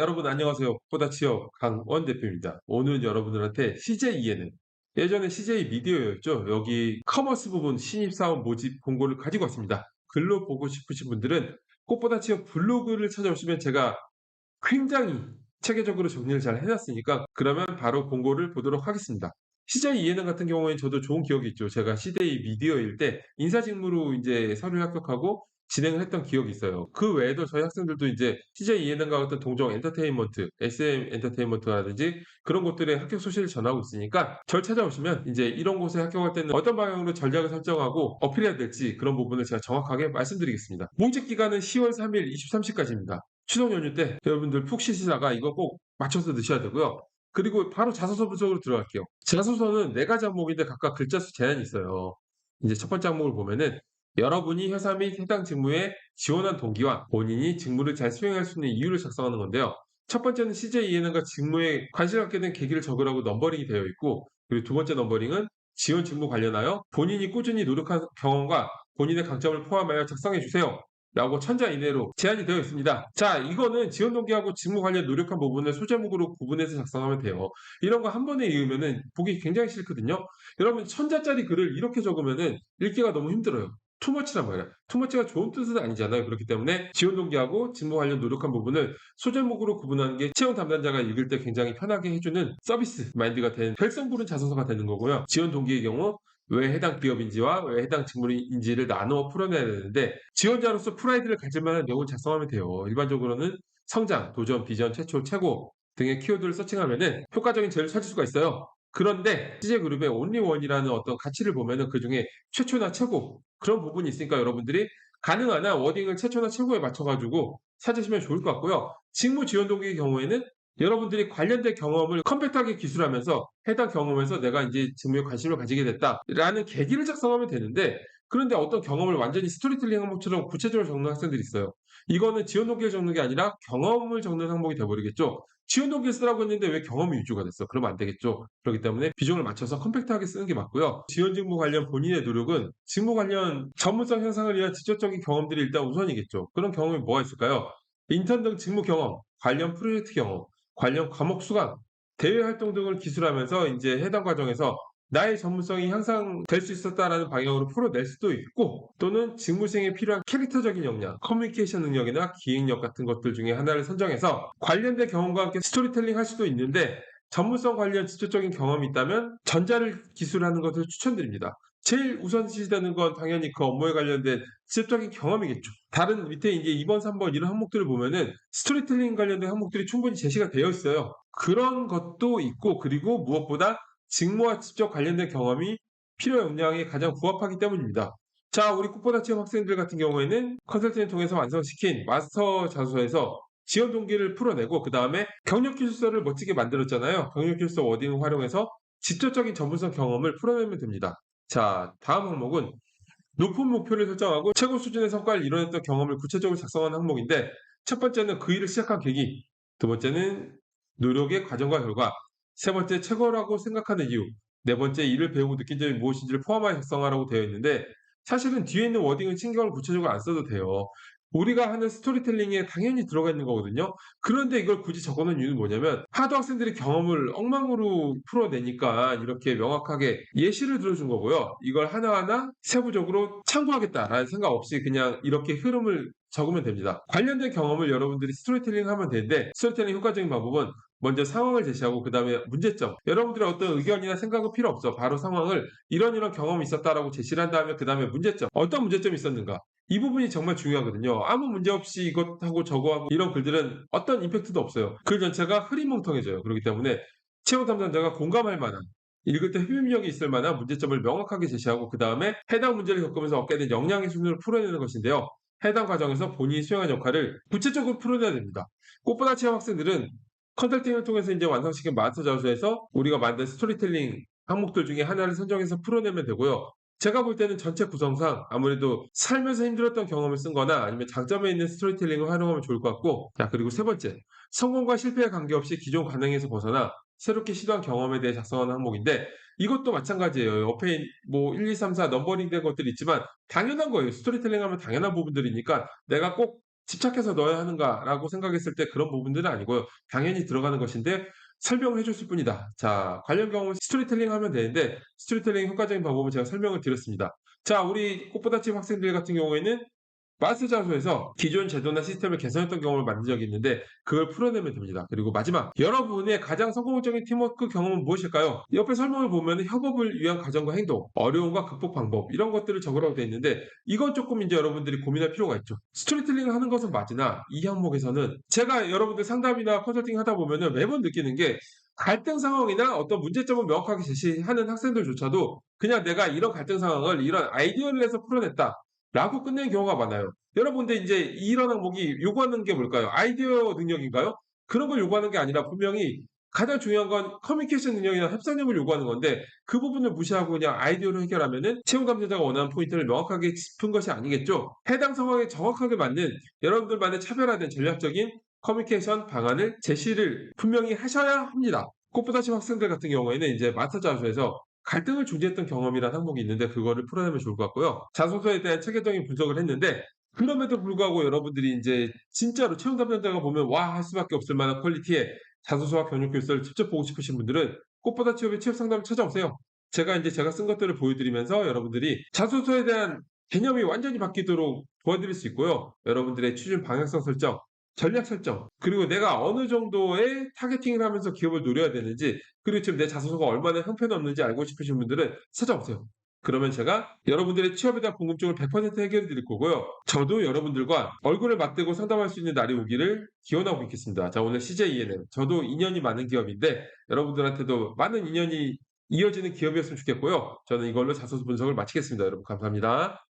여러분 안녕하세요. 보다 취업 강원 대표입니다. 오늘은 여러분들한테 CJEN은 예전에 CJ 미디어였죠. 여기 커머스 부분 신입사원 모집 공고를 가지고 왔습니다. 글로 보고 싶으신 분들은 꽃보다 취업 블로그를 찾아오시면 제가 굉장히 체계적으로 정리를 잘 해놨으니까 그러면 바로 공고를 보도록 하겠습니다. CJ ENM 같은 경우에는 저도 좋은 기억이 있죠. 제가 CJ 미디어일 때 인사직무로 이제 서류 합격하고 진행을 했던 기억이 있어요. 그 외에도 저희 학생들도 이제 CJ ENM과 같은 동종 엔터테인먼트, SM 엔터테인먼트라든지 그런 곳들의 합격 소식을 전하고 있으니까 절 찾아오시면 이제 이런 곳에 합격할 때는 어떤 방향으로 전략을 설정하고 어필해야 될지 그런 부분을 제가 정확하게 말씀드리겠습니다. 모집 기간은 10월 3일 23시까지입니다. 추석 연휴 때 여러분들 푹 쉬시다가 이거 꼭 맞춰서 넣으셔야 되고요. 그리고 바로 자소서 분석으로 들어갈게요. 자소서는 네 가지 항목인데 각각 글자 수 제한이 있어요. 이제 첫 번째 항목을 보면은 여러분이 회사 및 해당 직무에 지원한 동기와 본인이 직무를 잘 수행할 수 있는 이유를 작성하는 건데요. 첫 번째는 CJ ENM과 직무에 관심 갖게 된 계기를 적으라고 넘버링이 되어 있고 그리고 두 번째 넘버링은 지원 직무 관련하여 본인이 꾸준히 노력한 경험과 본인의 강점을 포함하여 작성해 주세요. 라고 천자 이내로 제한이 되어 있습니다. 자, 이거는 지원 동기하고 직무 관련 노력한 부분을 소제목으로 구분해서 작성하면 돼요. 이런 거 한 번에 읽으면은 보기 굉장히 싫거든요. 여러분 천자짜리 글을 이렇게 적으면은 읽기가 너무 힘들어요. 투머치란 말이야. 투머치가 좋은 뜻은 아니잖아요. 그렇기 때문에 지원 동기하고 직무 관련 노력한 부분을 소제목으로 구분하는 게 채용 담당자가 읽을 때 굉장히 편하게 해주는 서비스 마인드가 된 별성 부른 자소서가 되는 거고요. 지원 동기의 경우 왜 해당 기업인지와 왜 해당 직무인지를 나누어 풀어내야 되는데 지원자로서 프라이드를 가질 만한 내용을 작성하면 돼요. 일반적으로는 성장, 도전, 비전, 최초, 최고 등의 키워드를 서칭하면은 효과적인 제를 찾을 수가 있어요. 그런데 CJ그룹의 온리원이라는 어떤 가치를 보면은 그 중에 최초나 최고 그런 부분이 있으니까 여러분들이 가능한 한 워딩을 최초나 최고에 맞춰가지고 찾으시면 좋을 것 같고요. 직무 지원 동기의 경우에는 여러분들이 관련된 경험을 컴팩트하게 기술하면서 해당 경험에서 내가 이제 직무에 관심을 가지게 됐다라는 계기를 작성하면 되는데 그런데 어떤 경험을 완전히 스토리텔링 항목처럼 구체적으로 적는 학생들이 있어요. 이거는 지원 동기를 적는 게 아니라 경험을 적는 항목이 돼버리겠죠. 지원 동기를 쓰라고 했는데 왜 경험이 위주가 됐어? 그러면 안 되겠죠. 그렇기 때문에 비중을 맞춰서 컴팩트하게 쓰는 게 맞고요. 지원 직무 관련 본인의 노력은 직무 관련 전문성 향상을 위한 직접적인 경험들이 일단 우선이겠죠. 그런 경험이 뭐가 있을까요? 인턴 등 직무 경험, 관련 프로젝트 경험, 관련 과목 수강, 대외 활동 등을 기술하면서 이제 해당 과정에서 나의 전문성이 향상될 수 있었다라는 방향으로 풀어낼 수도 있고 또는 직무 수행에 필요한 캐릭터적인 역량, 커뮤니케이션 능력이나 기획력 같은 것들 중에 하나를 선정해서 관련된 경험과 함께 스토리텔링 할 수도 있는데 전문성 관련 직접적인 경험이 있다면 전자를 기술하는 것을 추천드립니다. 제일 우선시되는 건 당연히 그 업무에 관련된 직접적인 경험이겠죠. 다른 밑에 이제 2번, 3번 이런 항목들을 보면은 스토리텔링 관련된 항목들이 충분히 제시가 되어 있어요. 그런 것도 있고 그리고 무엇보다 직무와 직접 관련된 경험이 필요 역량에 가장 부합하기 때문입니다. 자, 우리 꽃보다 취업 학생들 같은 경우에는 컨설팅을 통해서 완성시킨 마스터 자소서에서 지원 동기를 풀어내고 그 다음에 경력 기술서를 멋지게 만들었잖아요. 경력 기술서 워딩을 활용해서 직접적인 전문성 경험을 풀어내면 됩니다. 자, 다음 항목은 높은 목표를 설정하고 최고 수준의 성과를 이뤄냈던 경험을 구체적으로 작성하는 항목인데 첫 번째는 그 일을 시작한 계기, 두 번째는 노력의 과정과 결과, 세 번째 최고라고 생각하는 이유, 네 번째 일을 배우고 느낀 점이 무엇인지를 포함하여 작성하라고 되어 있는데 사실은 뒤에 있는 워딩은 신경을 구체적으로 안 써도 돼요. 우리가 하는 스토리텔링에 당연히 들어가 있는 거거든요. 그런데 이걸 굳이 적어놓은 이유는 뭐냐면 하도 학생들이 경험을 엉망으로 풀어내니까 이렇게 명확하게 예시를 들어준 거고요. 이걸 하나하나 세부적으로 참고하겠다라는 생각 없이 그냥 이렇게 흐름을 적으면 됩니다. 관련된 경험을 여러분들이 스토리텔링 하면 되는데 스토리텔링 효과적인 방법은 먼저 상황을 제시하고 그 다음에 문제점. 여러분들의 어떤 의견이나 생각은 필요 없어. 바로 상황을 이런 이런 경험이 있었다라고 제시를 한 다음에 그 다음에 문제점. 어떤 문제점이 있었는가? 이 부분이 정말 중요하거든요. 아무 문제 없이 이것하고 저거하고 이런 글들은 어떤 임팩트도 없어요. 글 전체가 흐리멍텅해져요. 그렇기 때문에 채용 담당자가 공감할 만한 읽을 때 흡입력이 있을 만한 문제점을 명확하게 제시하고 그 다음에 해당 문제를 겪으면서 얻게 된 역량의 수준을 풀어내는 것인데요. 해당 과정에서 본인이 수행한 역할을 구체적으로 풀어내야 됩니다. 꽃보다 체험 학생들은 컨설팅을 통해서 이제 완성시킨 마스터 자소에서 우리가 만든 스토리텔링 항목들 중에 하나를 선정해서 풀어내면 되고요. 제가 볼 때는 전체 구성상 아무래도 살면서 힘들었던 경험을 쓴 거나 아니면 장점에 있는 스토리텔링을 활용하면 좋을 것 같고 자 그리고 세 번째 성공과 실패에 관계없이 기존 관행에서 벗어나 새롭게 시도한 경험에 대해 작성하는 항목인데 이것도 마찬가지예요. 옆에 뭐 1, 2, 3, 4 넘버링 된 것들이 있지만 당연한 거예요. 스토리텔링 하면 당연한 부분들이니까 내가 꼭 집착해서 넣어야 하는가라고 생각했을 때 그런 부분들은 아니고요. 당연히 들어가는 것인데 설명을 해 줬을 뿐이다. 자, 관련 경험은 스토리텔링 하면 되는데 스토리텔링 효과적인 방법은 제가 설명을 드렸습니다. 자, 우리 꽃보다칩 학생들 같은 경우에는 마스 자소에서 기존 제도나 시스템을 개선했던 경험을 만든 적이 있는데 그걸 풀어내면 됩니다. 그리고 마지막 여러분의 가장 성공적인 팀워크 경험은 무엇일까요? 옆에 설명을 보면 협업을 위한 과정과 행동, 어려움과 극복 방법 이런 것들을 적으라고 되어 있는데 이건 조금 이제 여러분들이 고민할 필요가 있죠. 스토리텔링을 하는 것은 맞으나 이 항목에서는 제가 여러분들 상담이나 컨설팅 하다 보면은 매번 느끼는 게 갈등 상황이나 어떤 문제점을 명확하게 제시하는 학생들조차도 그냥 내가 이런 갈등 상황을 이런 아이디어를 내서 풀어냈다. 라고 끝내는 경우가 많아요. 여러분들 이제 이런 항목이 요구하는 게 뭘까요? 아이디어 능력인가요? 그런 걸 요구하는 게 아니라 분명히 가장 중요한 건 커뮤니케이션 능력이나 협상력을 요구하는 건데 그 부분을 무시하고 그냥 아이디어로 해결하면은 채용 감정자가 원하는 포인트를 명확하게 짚은 것이 아니겠죠. 해당 상황에 정확하게 맞는 여러분들만의 차별화된 전략적인 커뮤니케이션 방안을 제시를 분명히 하셔야 합니다. 꽃보다심 학생들 같은 경우에는 이제 마스터 자소에서 갈등을 중재했던 경험이라는 항목이 있는데 그거를 풀어내면 좋을 것 같고요. 자소서에 대한 체계적인 분석을 했는데 그럼에도 불구하고 여러분들이 인제 진짜로 채용 담당자가 보면 와 할 수밖에 없을 만한 퀄리티의 자소서와 경력 교육서를 직접 보고 싶으신 분들은 꽃보다 취업의 취업 상담을 찾아오세요. 제가 인제 제가 쓴 것들을 보여드리면서 여러분들이 자소서에 대한 개념이 완전히 바뀌도록 도와드릴 수 있고요. 여러분들의 취준 방향성 설정, 전략 설정, 그리고 내가 어느 정도의 타겟팅을 하면서 기업을 노려야 되는지, 그리고 지금 내 자소서가 얼마나 형편없는지 알고 싶으신 분들은 찾아오세요. 그러면 제가 여러분들의 취업에 대한 궁금증을 100% 해결해 드릴 거고요. 저도 여러분들과 얼굴을 맞대고 상담할 수 있는 날이 오기를 기원하고 있겠습니다. 자, 오늘 CJENM. 저도 인연이 많은 기업인데 여러분들한테도 많은 인연이 이어지는 기업이었으면 좋겠고요. 저는 이걸로 자소서 분석을 마치겠습니다. 여러분 감사합니다.